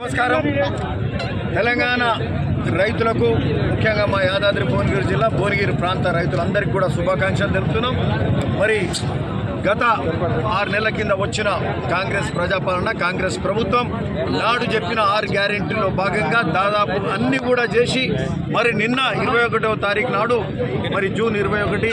నమస్కారం. తెలంగాణ రైతులకు ముఖ్యంగా మా యాదాద్రి భువనగిరి జిల్లా భువనగిరి ప్రాంత రైతులందరికీ కూడా శుభాకాంక్షలు తెలుపుతున్నాం. మరి గత ఆరు నెలల కింద వచ్చిన కాంగ్రెస్ ప్రజాపాలన కాంగ్రెస్ ప్రభుత్వం నాడు చెప్పిన ఆరు గ్యారెంటీలో భాగంగా దాదాపు అన్ని కూడా చేసి మరి నిన్న ఇరవై ఒకటవ తారీఖు నాడు మరి జూన్ ఇరవై ఒకటి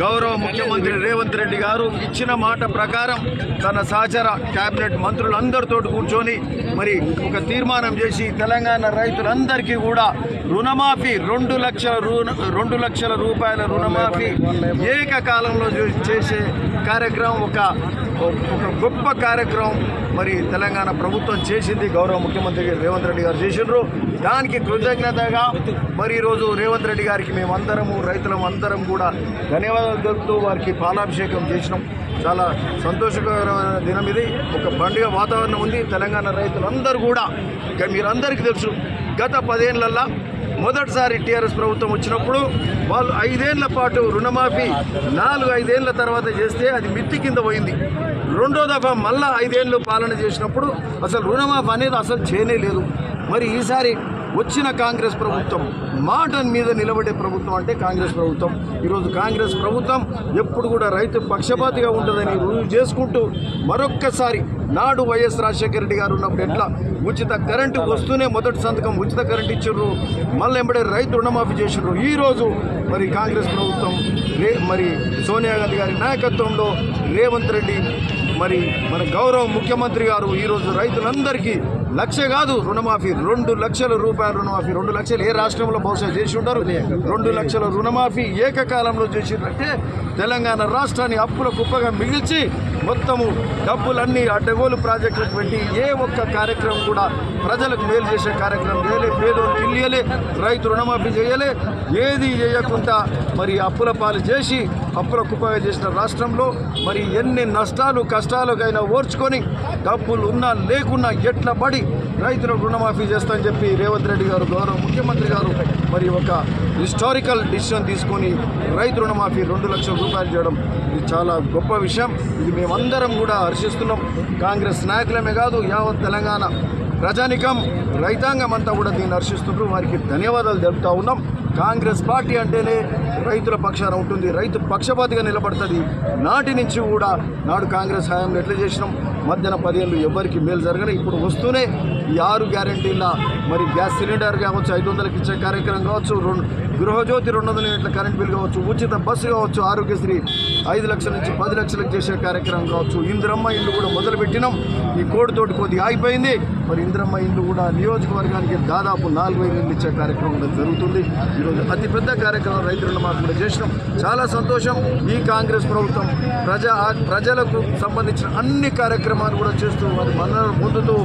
గౌరవ ముఖ్యమంత్రి రేవంత్ రెడ్డి గారు ఇచ్చిన మాట ప్రకారం తన సహచర కేబినెట్ మంత్రులందరితో కూర్చొని మరి ఒక తీర్మానం చేసి తెలంగాణ రైతులందరికీ కూడా రుణమాఫీ రెండు లక్షల రుణ రెండు లక్షల రూపాయల రుణమాఫీ ఏకకాలంలో చేసే కార్యక్రమం ఒక ఒక గొప్ప కార్యక్రమం మరి తెలంగాణ ప్రభుత్వం చేసింది గౌరవ ముఖ్యమంత్రి రేవంత్ రెడ్డి గారు చేసిండ్రు. దానికి కృతజ్ఞతగా మరి ఈరోజు రేవంత్ రెడ్డి గారికి మేమందరము రైతులం అందరం కూడా ధన్యవాదాలు తెలుపుతూ వారికి పాలాభిషేకం చేసినాం. చాలా సంతోషకరమైన దినం ఇది. ఒక పండుగ వాతావరణం ఉంది. తెలంగాణ రైతులందరూ కూడా ఇక మీరందరికీ తెలుసు గత పదేళ్ళల్లా మొదటిసారి టీఆర్ఎస్ ప్రభుత్వం వచ్చినప్పుడు వాళ్ళు ఐదేళ్ళ పాటు రుణమాఫీ నాలుగు ఐదేళ్ళ తర్వాత చేస్తే అది మిత్తి కింద పోయింది. రెండో దఫా మళ్ళా ఐదేళ్ళు పాలన చేసినప్పుడు అసలు రుణమాఫీ అనేది అసలు చేయనే లేదు. మరి ఈసారి వచ్చిన కాంగ్రెస్ ప్రభుత్వం మాట మీద నిలబడే ప్రభుత్వం అంటే కాంగ్రెస్ ప్రభుత్వం. ఈరోజు కాంగ్రెస్ ప్రభుత్వం ఎప్పుడు కూడా రైతు పక్షపాతిగా ఉంటుందని రుజువు చేసుకుంటూ మరొక్కసారి నాడు వైఎస్ రాజశేఖర రెడ్డి గారు ఉన్నప్పుడు ఎట్లా? ఉచిత కరెంటు వస్తూనే మొదటి సంతకం ఉచిత కరెంట్ ఇచ్చారు మళ్ళీ ఎంబడే రైతు రుణమాఫీ చేసిండ్రు. ఈరోజు మరి కాంగ్రెస్ ప్రభుత్వం రే మరి సోనియా గాంధీ గారి నాయకత్వంలో రేవంత్ రెడ్డి మరి మన గౌరవ ముఖ్యమంత్రి గారు ఈరోజు రైతులందరికీ లక్ష కాదు రుణమాఫీ రెండు లక్షల రూపాయల రుణమాఫీ రెండు లక్షలు ఏ రాష్ట్రంలో బహుశా చేసి ఉంటారు? రెండు లక్షల రుణమాఫీ ఏకకాలంలో చేసిందంటే తెలంగాణ రాష్ట్రాన్ని అప్పుల కుప్పగా మిగిల్చి మొత్తము డబ్బులన్నీ అడ్డగోలు ప్రాజెక్టులకు పెట్టి ఏ ఒక్క కార్యక్రమం కూడా ప్రజలకు మేలు చేసే కార్యక్రమం చేయలే పేదోళ్ళకి ఇల్లియలే రైతు రుణమాఫీ చేయలే ఏది చేయకుండా మరి అప్పుల పాలు చేసి అప్పుల కుప్పగా చేసిన రాష్ట్రంలో మరి ఎన్ని నష్టాలు కష్టాలకైనా ఓర్చుకొని డబ్బులు ఉన్నా లేకున్నా ఎట్ల పడి రైతులకు రుణమాఫీ చేస్తామని చెప్పి రేవంత్ రెడ్డి గారు గౌరవ ముఖ్యమంత్రి గారు మరి ఒక హిస్టారికల్ డిసిషన్ తీసుకొని రైతు రుణమాఫీ రెండు లక్షల రూపాయలు చేయడం ఇది చాలా గొప్ప విషయం. ఇది మేమందరం కూడా హర్షిస్తున్నాం. కాంగ్రెస్ నాయకులమే కాదు యావత్ తెలంగాణ ప్రజానికం రైతాంగం అంతా కూడా దీన్ని హర్షిస్తుంటూ వారికి ధన్యవాదాలు తెలుపుతా ఉన్నాం. కాంగ్రెస్ పార్టీ అంటేనే రైతుల పక్షాన ఉంటుంది. రైతు పక్షపాతిగా నిలబడుతుంది. నాటి నుంచి కూడా నాడు కాంగ్రెస్ హయాంలో ఎట్లా చేసినాం? మధ్యాహ్న పదేళ్ళు ఎవరికి మేలు జరగని ఇప్పుడు వస్తూనే ఈ ఆరు గ్యారంటీల మరి గ్యాస్ సిలిండర్ కావచ్చు ఐదు వందలకి ఇచ్చే కార్యక్రమం కావచ్చు రెండు గృహజ్యోతి రెండు వందల యూనిట్ల కరెంట్ బిల్ కావచ్చు ఉచిత బస్సు కావచ్చు ఆరోగ్యశ్రీ ఐదు లక్షల నుంచి పది లక్షలకు చేసే కార్యక్రమం కావచ్చు. ఇందిరమ్మ ఇల్లు కూడా మొదలుపెట్టినాం. ఈ కోడితోటి కొద్దిగా ఆగిపోయింది. మరి ఇందిరమ్మ ఇల్లు కూడా నియోజకవర్గానికి దాదాపు నాలుగు వేలు ఇల్లు ఇచ్చే కార్యక్రమం జరుగుతుంది. ఈరోజు అతిపెద్ద కార్యక్రమం రైతులను మాకు కూడా చేసినాం. చాలా సంతోషం. ఈ కాంగ్రెస్ ప్రభుత్వం ప్రజా ప్రజలకు సంబంధించిన అన్ని కార్యక్రమాలు కూడా చేస్తూ వారి మన్నలను పొందుతూ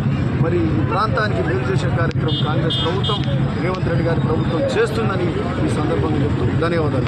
మరి ఈ ప్రాంతానికి మేలు చేసే కార్యక్రమం కాంగ్రెస్ ప్రభుత్వం రేవంత్ రెడ్డి గారి ప్రభుత్వం చేస్తుందని ఈ సందర్భంగా చెప్తూ ధన్యవాదాలు.